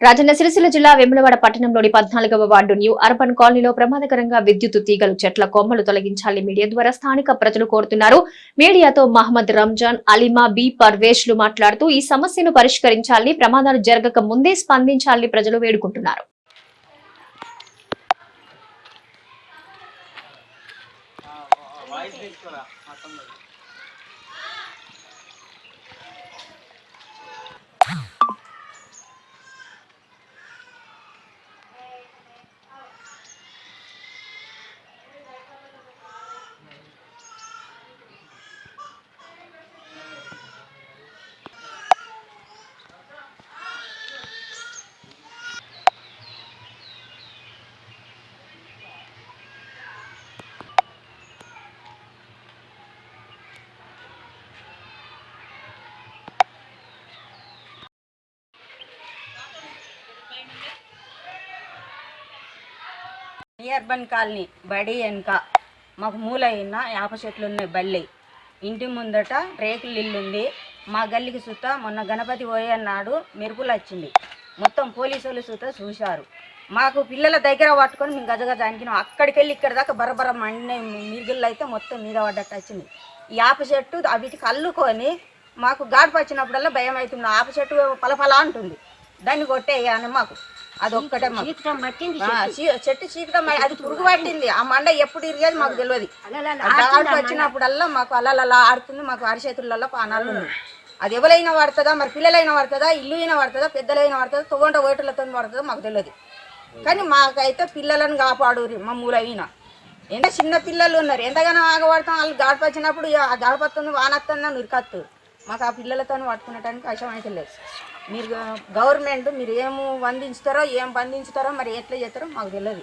రాజన్న సిరిసిల్ల జిల్లా వెములవాడ పట్టణంలోని పద్నాలుగవ వార్డు న్యూ అర్బన్ కాలనీలో ప్రమాదకరంగా విద్యుత్ తీగలు చెట్ల కొమ్మలు తొలగించాలని మీడియా ద్వారా స్థానిక ప్రజలు కోరుతున్నారు. మీడియాతో మహమ్మద్ రంజాన్ అలీమా బి పర్వేష్లు మాట్లాడుతూ ఈ సమస్యను పరిష్కరించాలని ప్రమాదాలు జరగక ముందే స్పందించాలని ప్రజలు వేడుకుంటున్నారు. అర్బన్ కాలనీ బడి వెనక మాకు మూలైన యాప చెట్లు ఉన్నాయి బల్లి ఇంటి ముందట రేకుల ఇల్లు ఉంది మా గల్లికి సుత మొన్న గణపతి పోయన్నాడు మెరుపులు వచ్చింది మొత్తం పోలీసులు సుత చూశారు. మాకు పిల్లల దగ్గర పట్టుకొని మేము గజగజ అనికినాం. అక్కడికి వెళ్ళి ఇక్కడ దాకా బరబర మండిన మిగిళ్ళు అయితే మొత్తం మీద పడ్డట్టు వచ్చింది ఈ యాప చెట్టు వీటికి అల్లుకొని మాకు గాడిపచ్చినప్పుడల్లా భయం అవుతుంది ఆప చెట్టు పలపలా అంటుంది. దాన్ని కొట్టేయాలి మాకు. అది ఒక్కటే చెట్టు. చీకటం అది పురుగు పట్టింది. ఆ మండ ఎప్పుడు ఇరిగేది మాకు తెలియదు వచ్చినప్పుడల్లా మాకు అలా ఆడుతుంది మాకు అరిచేతులలో పానాలు అది ఎవరైనా పడుతుందా మరి పిల్లలైనా పడుతుందా ఇల్లు అయినా పడుతుందా పెద్దలైనా పడుతుందా తొగంట ఓటులతో పడుతుందో మాకు తెలియదు కానీ మాకైతే పిల్లలను కాపాడు మా మూలైన. ఎంత చిన్న పిల్లలు ఉన్నారు. ఎంతగానో ఆగబడతాం. వాళ్ళు గాడిప వచ్చినప్పుడు ఇక ఆ గాడిప వస్తుంది వానొస్తుందని ఉరికత్తు మాకు ఆ పిల్లలతో పట్టుకునేటానికి కష్టం అయితే లేదు. మీరు గవర్నమెంట్ మీరు ఏము వందించుతారో ఏం బంధించుతారో మరి ఎట్లా చేస్తారో మాకు తెలియదు.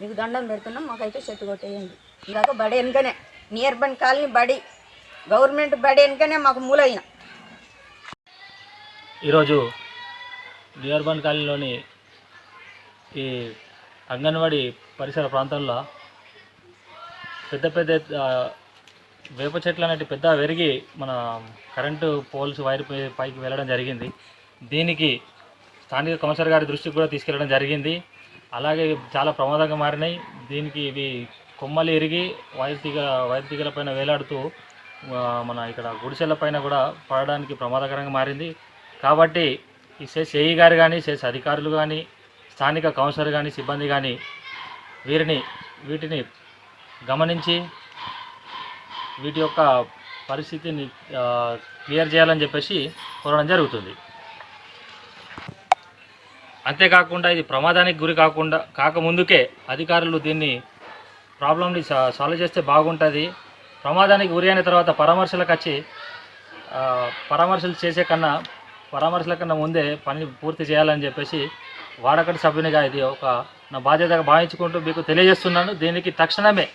మీకు దండం పెడుతున్నాం మాకైతే చెట్టు కొట్టేయండి. ఇలాగ బడి వెనుకనే నియర్ బన్ కాలనీ బడి గవర్నమెంట్ బడి వెనుకనే మాకు మూలైన. ఈరోజు నియర్బన్ కాలనీలోని ఈ అంగన్వాడీ పరిసర ప్రాంతంలో పెద్ద పెద్ద వేప చెట్లు అనేవి పెద్ద పెరిగి మన కరెంటు పోల్స్ వైర్ పైకి వెళ్ళడం జరిగింది. దీనికి స్థానిక కౌన్సిలర్ గారి దృష్టికి కూడా తీసుకెళ్ళడం జరిగింది. అలాగే చాలా ప్రమాదంగా మారినాయి. దీనికి ఇవి కొమ్మలు ఎరిగి వైర్ తీగ తీగల పైన వేలాడుతూ మన ఇక్కడ గుడిసెల పైన కూడా పడడానికి ప్రమాదకరంగా మారింది. కాబట్టి ఈ సెస్ ఏఈ గారు కానీ సెస్ అధికారులు కానీ స్థానిక కౌన్సిలర్ కానీ సిబ్బంది కానీ వీరిని వీటిని గమనించి వీటి యొక్క పరిస్థితిని క్లియర్ చేయాలని చెప్పేసి కోరడం జరుగుతుంది. అంతేకాకుండా ఇది ప్రమాదానికి గురి కాకుండా కాకముందుకే అధికారులు దీన్ని ప్రాబ్లమ్ని సాల్వ్ చేస్తే బాగుంటుంది. ప్రమాదానికి గురి అయిన తర్వాత పరామర్శలకు వచ్చి పరామర్శలు చేసే కన్నా పరామర్శల కన్నా ముందే పని పూర్తి చేయాలని చెప్పేసి వాడకటి సభ్యునిగా ఇది ఒక నా బాధ్యతగా భావించుకుంటూ మీకు తెలియజేస్తున్నాను. దీనికి తక్షణమే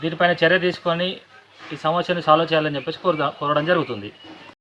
దీనిపైన చర్య తీసుకొని ఈ సమస్యను సాల్వ్ చేయాలని చెప్పేసి కోరుదా కోరడం జరుగుతుంది.